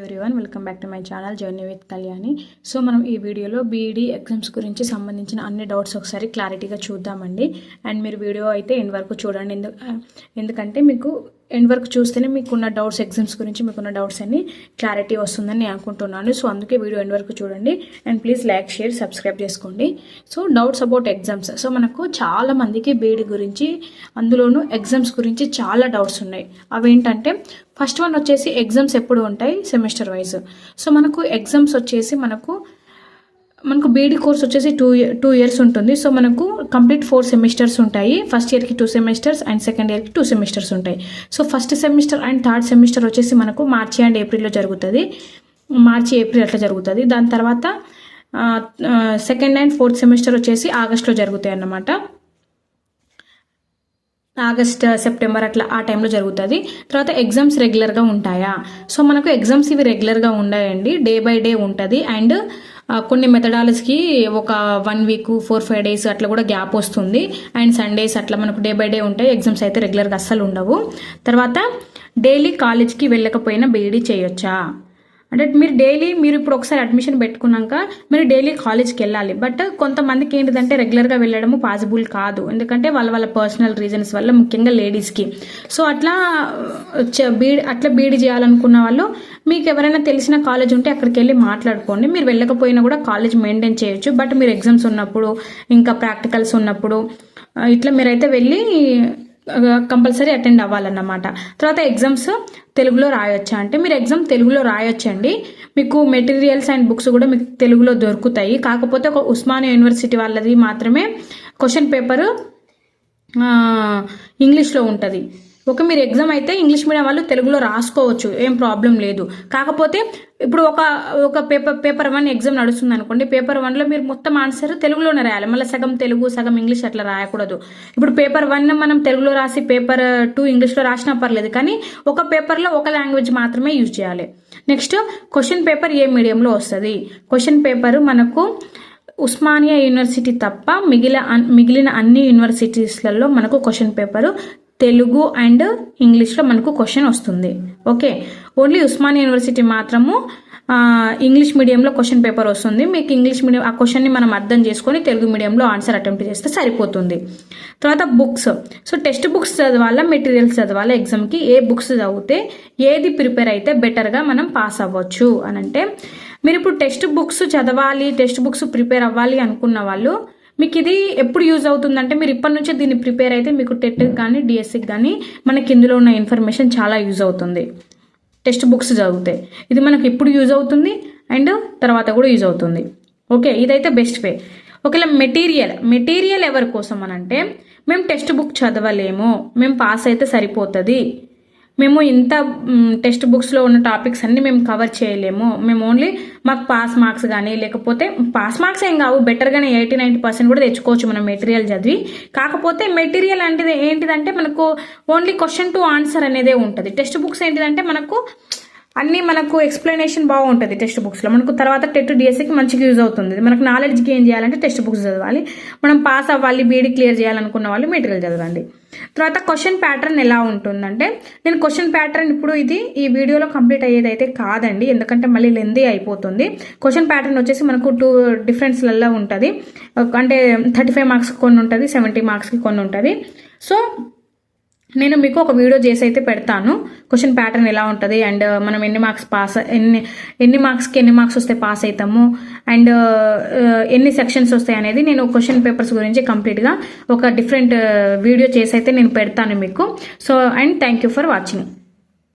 Everyone welcome back to my channel journey with Kalyani so మనం ఈ వీడియోలో B Ed exams గురించి సంబంధించిన అన్ని డౌట్స్ ఒకసారి క్లారిటీగా చూద్దామండి. అండ్ మీరు వీడియో అయితే ఎండ్ వరకు చూడండి. ఎందుకంటే మీకు ఎండ్ వరకు చూస్తేనే మీకున్న డౌట్స్ ఎగ్జామ్స్ గురించి మీకున్న డౌట్స్ అన్ని క్లారిటీ వస్తుందని నేను అనుకుంటున్నాను. సో అందుకే వీడియో ఎండ్ వరకు చూడండి. And please like share subscribe చేసుకోండి. So doubts about exams so మనకు చాలా మందికి బీఈడీ గురించి అందులోనూ ఎగ్జామ్స్ గురించి చాలా డౌట్స్ ఉన్నాయి. అవేంటంటే ఫస్ట్ వన్ వచ్చేసి ఎగ్జామ్స్ ఎప్పుడు ఉంటాయి? సెమిస్టర్ వైజ్ సో మనకు ఎగ్జామ్స్ వచ్చేసి మనకు మనకు బీడీ కోర్స్ వచ్చేసి టూ టూ ఇయర్స్ ఉంటుంది. సో మనకు కంప్లీట్ ఫోర్ సెమిస్టర్స్ ఉంటాయి. ఫస్ట్ ఇయర్కి టూ సెమిస్టర్స్ అండ్ సెకండ్ ఇయర్కి టూ సెమిస్టర్స్ ఉంటాయి. So first semester and third semester వచ్చేసి మనకు మార్చి అండ్ ఏప్రిల్లో జరుగుతుంది. మార్చి ఏప్రిల్ అట్లా జరుగుతుంది. దాని తర్వాత సెకండ్ అండ్ ఫోర్త్ సెమిస్టర్ వచ్చేసి ఆగస్ట్లో జరుగుతాయి అన్నమాట. ఆగస్ట్ సెప్టెంబర్ uh, అట్లా ఆ టైంలో జరుగుతుంది. తర్వాత ఎగ్జామ్స్ రెగ్యులర్గా ఉంటాయా? సో మనకు ఎగ్జామ్స్ ఇవి రెగ్యులర్గా ఉన్నాయండి డే బై డే ఉంటుంది. అండ్ కొన్ని మెథడాలజీకి ఒక one week four five days అట్లా కూడా గ్యాప్ వస్తుంది. అండ్ సండేస్ అట్లా మనకు డే బై డే ఉంటాయి. ఎగ్జామ్స్ అయితే రెగ్యులర్గా అస్సలు ఉండవు. తర్వాత డైలీ కాలేజ్కి వెళ్ళకపోయినా బీఈడీ చేయొచ్చా? అంటే మీరు డైలీ మీరు ఇప్పుడు ఒకసారి అడ్మిషన్ పెట్టుకున్నాక మీరు డైలీ కాలేజ్కి వెళ్ళాలి. బట్ కొంతమందికి ఏంటిదంటే రెగ్యులర్గా వెళ్ళడము పాసిబుల్ కాదు. ఎందుకంటే వాళ్ళ వాళ్ళ పర్సనల్ రీజన్స్ వల్ల ముఖ్యంగా లేడీస్కి సో అట్లా బీడ్ అట్లా బీడీ చేయాలనుకున్న వాళ్ళు మీకు ఎవరైనా తెలిసిన కాలేజ్ ఉంటే అక్కడికి వెళ్ళి మాట్లాడుకోండి. మీరు వెళ్ళకపోయినా కూడా కాలేజ్ మెయింటైన్ చేయొచ్చు. బట్ మీరు ఎగ్జామ్స్ ఉన్నప్పుడు ఇంకా ప్రాక్టికల్స్ ఉన్నప్పుడు ఇట్లా మీరైతే వెళ్ళి కంపల్సరీ అటెండ్ అవ్వాలన్నమాట. తర్వాత ఎగ్జామ్స్ తెలుగులో రాయొచ్చా అంటే మీరు ఎగ్జామ్ తెలుగులో రాయొచ్చండి. మీకు మెటీరియల్స్ అండ్ బుక్స్ కూడా మీకు తెలుగులో దొరుకుతాయి. కాకపోతే ఒక ఉస్మానియా యూనివర్సిటీ వాళ్ళది మాత్రమే క్వశ్చన్ పేపరు ఇంగ్లీష్లో ఉంటుంది. ఒక మీరు ఎగ్జామ్ అయితే ఇంగ్లీష్ మీడియం వాళ్ళు తెలుగులో రాసుకోవచ్చు ఏం ప్రాబ్లం లేదు. కాకపోతే ఇప్పుడు ఒక ఒక పేపర్ పేపర్ వన్ ఎగ్జామ్ నడుస్తుంది అనుకోండి పేపర్ వన్లో మీరు మొత్తం ఆన్సర్ తెలుగులోనే రాయాలి. మళ్ళీ సగం తెలుగు సగం ఇంగ్లీష్ అట్లా రాయకూడదు. ఇప్పుడు పేపర్ వన్ మనం తెలుగులో రాసి పేపర్ టూ ఇంగ్లీష్లో రాసినా పర్లేదు కానీ ఒక పేపర్లో ఒక లాంగ్వేజ్ మాత్రమే యూజ్ చేయాలి. నెక్స్ట్ క్వశ్చన్ పేపర్ ఏ మీడియంలో వస్తుంది? క్వశ్చన్ పేపర్ మనకు ఉస్మానియా యూనివర్సిటీ తప్ప మిగిలిన మిగిలిన అన్ని యూనివర్సిటీస్లలో మనకు క్వశ్చన్ పేపరు తెలుగు అండ్ ఇంగ్లీష్లో మనకు క్వశ్చన్ వస్తుంది. ఓకే? ఓన్లీ ఉస్మాన్ యూనివర్సిటీ మాత్రము ఇంగ్లీష్ మీడియంలో క్వశ్చన్ పేపర్ వస్తుంది. మీకు ఇంగ్లీష్ మీడియం ఆ క్వశ్చన్ని మనం అర్థం చేసుకొని తెలుగు మీడియంలో ఆన్సర్ అటెంప్ట్ చేస్తే సరిపోతుంది. తర్వాత బుక్స్. సో టెక్స్ట్ బుక్స్ చదవాలా మెటీరియల్స్ చదవాలా ఎగ్జామ్కి? ఏ బుక్స్ చదివితే ఏది ప్రిపేర్ అయితే బెటర్గా మనం పాస్ అవ్వచ్చు అని అంటే మీరు ఇప్పుడు టెక్స్ట్ బుక్స్ చదవాలి టెక్స్ట్ బుక్స్ ప్రిపేర్ అవ్వాలి అనుకున్న వాళ్ళు మీకు ఇది ఎప్పుడు యూజ్ అవుతుందంటే మీరు ఇప్పటి నుంచే దీన్ని ప్రిపేర్ అయితే మీకు టెట్కి కానీ డిఎస్సికి కానీ మనకి ఇందులో ఉన్న ఇన్ఫర్మేషన్ చాలా యూజ్ అవుతుంది. టెక్స్ట్ బుక్స్ చదివితే. ఇది మనకు ఇప్పుడు యూజ్ అవుతుంది అండ్ తర్వాత కూడా యూజ్ అవుతుంది. ఓకే ఇదైతే బెస్ట్ వే. ఒకవేళ మెటీరియల్ మెటీరియల్ ఎవరి కోసం అని అంటే మేము టెక్స్ట్ బుక్ చదవలేము మేము పాస్ అయితే సరిపోతుంది. మేము ఇంత టెక్స్ట్ బుక్స్లో ఉన్న టాపిక్స్ అన్ని మేము కవర్ చేయలేము. మేము ఓన్లీ మాకు పాస్ మార్క్స్ కానీ లేకపోతే పాస్ మార్క్స్ ఏం కావు బెటర్గానే ఎయిటీ నైంటీ పర్సెంట్ కూడా తెచ్చుకోవచ్చు మనం మెటీరియల్ చదివి. కాకపోతే మెటీరియల్ అంటే ఏంటిదంటే మనకు ఓన్లీ క్వశ్చన్ టు ఆన్సర్ అనేదే ఉంటుంది. టెక్స్ట్ బుక్స్ ఏంటిదంటే మనకు అన్నీ మనకు ఎక్స్ప్లెనేషన్ బాగుంటుంది టెక్స్ట్ బుక్స్లో మనకు తర్వాత టెట్ డిఎస్సికి మంచిగా యూజ్ అవుతుంది. మనకు నాలెడ్జ్ గెయిన్ చేయాలంటే టెక్స్ట్ బుక్స్ చదవాలి. మనం పాస్ అవ్వాలి బీడీ క్లియర్ చేయాలనుకున్న వాళ్ళు మెటీరియల్ చదవండి. తర్వాత క్వశ్చన్ ప్యాటర్న్ ఎలా ఉంటుందంటే నేను క్వశ్చన్ ప్యాటర్న్ ఇప్పుడు ఇది ఈ వీడియోలో కంప్లీట్ అయ్యేది అయితే కాదండి ఎందుకంటే మళ్ళీ లెందీ అయిపోతుంది. క్వశ్చన్ ప్యాటర్న్ వచ్చేసి మనకు టూ డిఫరెన్స్లలో ఉంటుంది. అంటే థర్టీ ఫైవ్ మార్క్స్కి కొన్ని ఉంటుంది సెవెంటీ మార్క్స్కి కొన్ని ఉంటుంది సో నేను మీకు ఒక వీడియో చేసి అయితే పెడతాను. క్వశ్చన్ ప్యాటర్న్ ఎలా ఉంటుంది? అండ్ uh, మనం ఎన్ని మార్క్స్ పాస్ ఎన్ని ఎన్ని మార్క్స్కి ఎన్ని మార్క్స్ వస్తే పాస్ అవుతాము అండ్ ఎన్ని సెక్షన్స్ వస్తాయి అనేది నేను క్వశ్చన్ పేపర్స్ గురించి కంప్లీట్గా ఒక డిఫరెంట్ వీడియో uh, చేసి అయితే నేను పెడతాను మీకు. So and thank you for watching